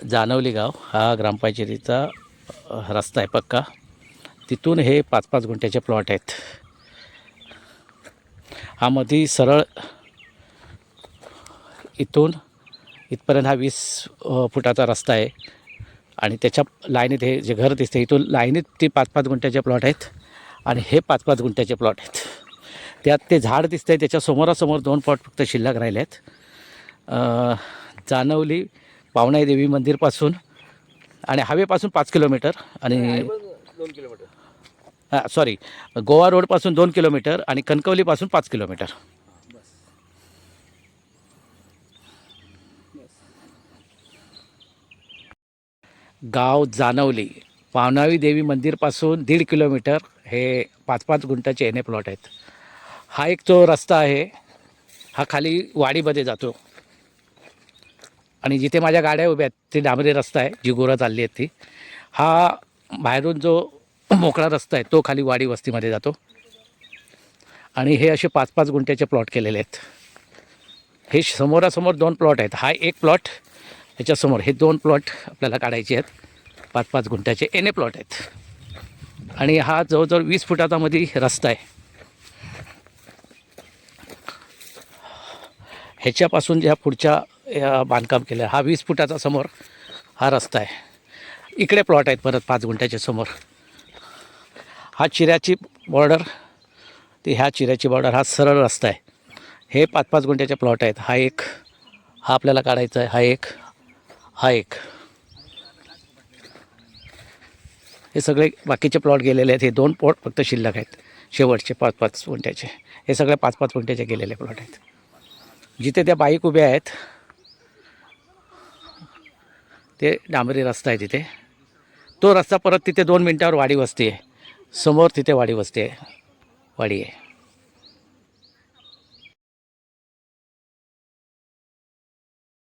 जानवली गाव हा ग्रामपंचायतीचा रस्ता आहे पक्का. तिथून हे पाच पाच गुंठ्याचे प्लॉट आहेत. हा मध्ये सरळ इथून इथपर्यंत हा वीस फुटाचा रस्ता आहे. आणि त्याच्या लाईनीत हे जे घर दिसते इथून लाईनीत ते पाच पाच गुंठ्याचे प्लॉट आहेत आणि हे पाच पाच गुंठ्याचे प्लॉट आहेत. त्यात ते झाड दिसतंय त्याच्या समोरासमोर दोन प्लॉट फक्त शिल्लक राहिले आहेत जानवली पावनाई देवी मंदिरपासून आणि हवेपासून पाच किलोमीटर आणि दोन किलोमीटर हां सॉरी गोवा रोडपासून दोन किलोमीटर आणि कणकवलीपासून पाच किलोमीटर. गाव जानवली पावनावी देवी मंदिरपासून दीड किलोमीटर हे पाच पाच गुंठाचे एन ए प्लॉट आहेत. हा एक जो रस्ता आहे. हा खाली वाडीमध्ये जातो. आणि जिथे माझ्या गाड्या उभ्या आहेत ते डांबरी रस्ता आहे जी गोरं चालली आहेत ती. हा बाहेरून जो मोकळा रस्ता आहे तो खाली वाडी वस्तीमध्ये जातो. आणि हे असे पाच पाच गुंठ्याचे प्लॉट केलेले आहेत. हे समोरासमोर दोन प्लॉट आहेत. हा एक प्लॉट ह्याच्यासमोर हे दोन प्लॉट आपल्याला काढायचे आहेत. पाच पाच गुंठ्याचे एन ए प्लॉट आहेत. आणि हा जवळजवळ वीस फुटाचा मध्ये रस्ता आहे. ह्याच्यापासून ज्या पुढच्या बांधकाम केलं. हा वीस फुटाचा समोर हा रस्ता आहे. इकडे प्लॉट आहेत परत पाच गुंठ्याच्या समोर. हा चिऱ्याची बॉर्डर ते ह्या चिऱ्याची बॉर्डर हा सरळ रस्ता आहे. हे पाच पाच गुंठ्याचे प्लॉट आहेत. हा एक हा आपल्याला काढायचा आहे. हा एक हा एक. हे सगळे बाकीचे प्लॉट गेलेले आहेत. हे दोन प्लॉट फक्त शिल्लक आहेत. शेवटचे पाच पाच गुंठ्याचे. हे सगळे पाच पाच गुंठ्याचे गेलेले प्लॉट आहेत. जिथे त्या बाईक उभ्या आहेत ते डांबरी रस्ता आहे तिथे. तो रस्ता परत तिथे दोन मिनटावर वाडी वस्ती आहे. समोर तिथे वाडी वस्ती आहे. वाडी आहे.